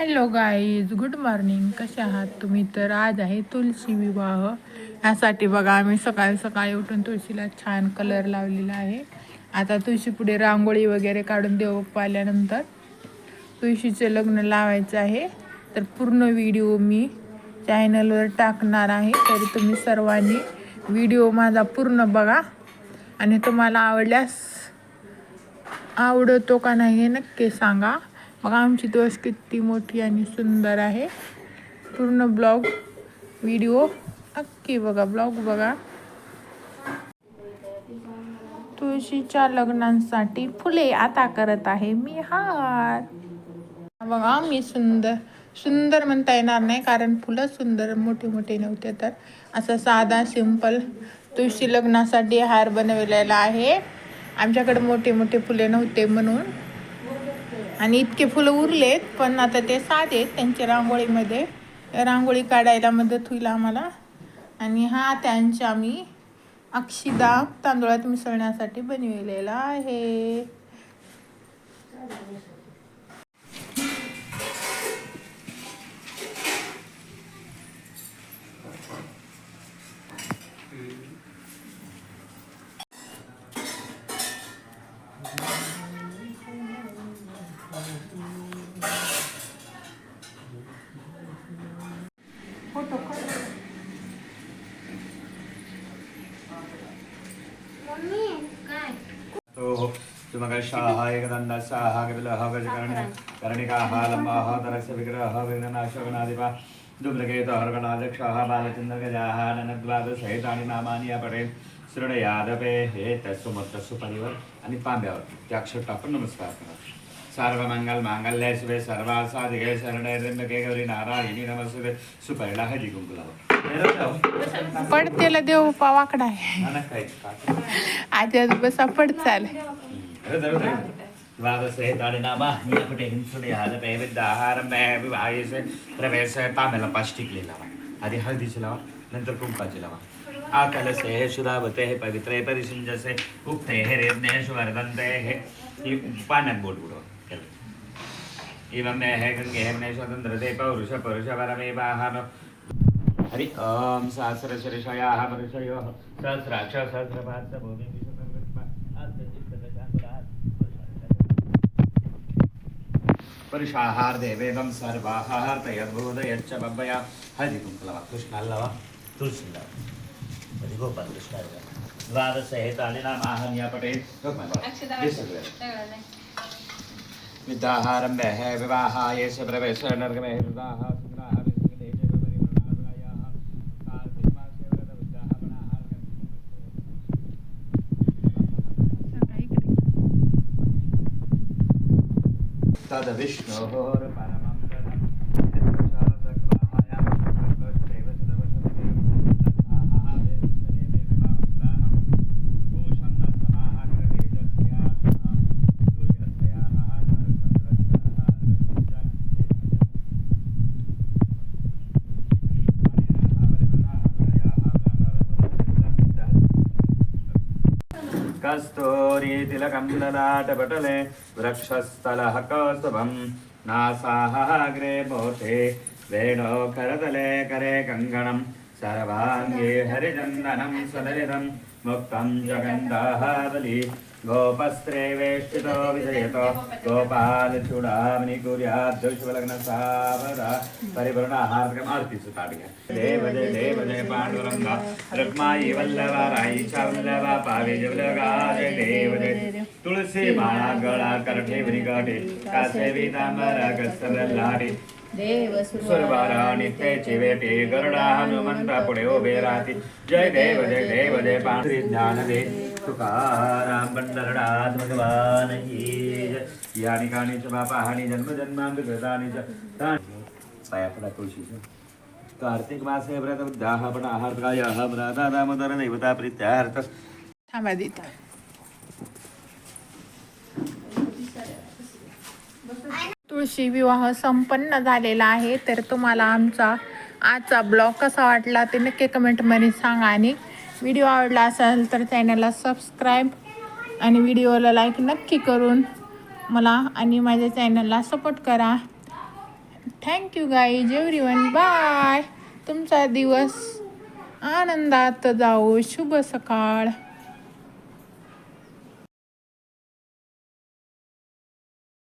Hello guys good morning कसे आहात तुम्ही? तर आज आहे तुळशी विवाह. ह्यासाठी बघा आम्ही सकाळी सकाळी उठून तुळशीला छान कलर लावलेला आहे. आता तुळशी पुढे रांगोळी वगैरे काढून देव पाहिल्यानंतर तुळशीचे लग्न लावायचं आहे. तर पूर्ण व्हिडिओ मी चॅनलवर टाकणार आहे. तरी तुम्ही सर्वांनी व्हिडिओ माझा पूर्ण बघा. आणि तुम्हाला आवडल्यास आवडतो का नाही हे नक्की सांगा. बघा आमची तुळस किती मोठी आणि सुंदर आहे. पूर्ण ब्लॉग व्हिडिओ नक्की बघा ब्लॉग बघा. तुळशीच्या लग्नांसाठी फुले आता करत आहे मी. हार बघा मी सुंदर सुंदर म्हणता येणार नाही कारण फुलं सुंदर मोठे मोठे नव्हते तर. असं साधा सिंपल तुळशी लग्नासाठी हार बनवलेला आहे. आमच्याकडे मोठे मोठे फुले नव्हते म्हणून. आणि इतके फुलं उरलेत पण आता ते साधे आहेत त्यांच्या रांगोळीमध्ये. रांगोळी काढायला मदत होईल आम्हाला. आणि हा त्यांच्या मी अक्षिदा तांदूळात मिसळण्यासाठी बनविलेला आहे फोटो तो सुमकर्षाः एकदण्डस्याः कपिलः गजकर्णि कर्णिकाः लम्बाः तरस्य विग्रहः विघ्ननाशकनादिपा दुर्गेतः हर्गणाध्यक्षः बालचन्द्रगजाः ननद्वादसहितानि नामानि अपठेन शृणयादपे हे तस्सु मत्तस्सु परिवर आणि तांब्यावर ते अक्षर टाकून नमस्कार करा। सर्वमंगल मांगल्य शिवे सर्वासाधिके शरणे त्र्यंबके गौरी नारायणी नमस्ते। सुपैला हजी कुंकुला पडतेला देव पावाकडा आहे. आज बसा पडचाल द्वादशेतानि नाम नियपटे हिंसुडे हालपे विद्याहारंभे विवाहेसे प्रवेशे तामेला पाच टिकले लावा आधी हळदीचे लावा नंतर कुंकाचे लावा आकलसे हे शुरावते हे पवित्रे परिशिंजसे उक्ते हे रेज्ञे सुवर्धन्ते हे ही पाण्यात बोट बुडवा एवं मे हे गंगे हे मे स्वतंत्रते पौरुष परुष हरि ओम सहस्र शीर्षयाः मनुष्ययोः सहस्राक्ष सहस्रपाद भूमि पुरुषाहार देवेदं सर्वाहार तयद्भूतयच्च बब्बया। हळदी कुंकलवा कृष्णाला तुळशी लावा हरी गोपाल कृष्णाला द्वादश हे ताली नामाहन या पटे हे हे विवाहाय स प्रवेश नर्गमे हृदाः Radha Vishnu कस्तूरी तिलकं ललाटपटले वृक्षस्थलः कौस्तभं नासाहाग्रे मोथे वेणो करतले करे कङ्कणं सर्वाङ्गे हरिचन्दनं सदरितं मुक्तं जगन्दाहावली गोपस्त्रे वेष्टितो विजयतो। गोपालचूडामणि कुर्यात् दुष्वलग्नसावदा परिपूर्णाहार्गम् देव जय देव जय पांडुरंगा रुक्मायि वल्लवा राईच्या वल्लभा पावे जवलगा जय देव जय तुळशी माळा गळा करठे वरिगाटे कासे विदांबर कसर लाडे देव सुरबारा नित्याचे वेटे गरुडा हनुमंता पुढे उभे राहते। जय देव जय देव जय पांढरी ज्ञान दे तुकाराम पंढरनाथ भगवान की जय या ठिकाणी बापा हानी जन्म जन्मांत गदानी पाया पडा तुळशीचं कार्तिक मासे व्रत दाह पण आहार काय व्रता दामोदर देवता प्रित्यार्थ थांबा देत तुळशी विवाह संपन्न झालेला आहे तर तुम्हाला आमचा आजचा ब्लॉग कसा वाटला ते नक्की कमेंटमध्ये सांगा आणि व्हिडिओ आवडला असेल तर चॅनलला सबस्क्राईब आणि व्हिडिओला लाईक नक्की करून मला आणि माझ्या चॅनलला सपोर्ट करा. Thank you guys everyone bye तुमचा दिवस आनंदात जाओ शुभ सकाळ.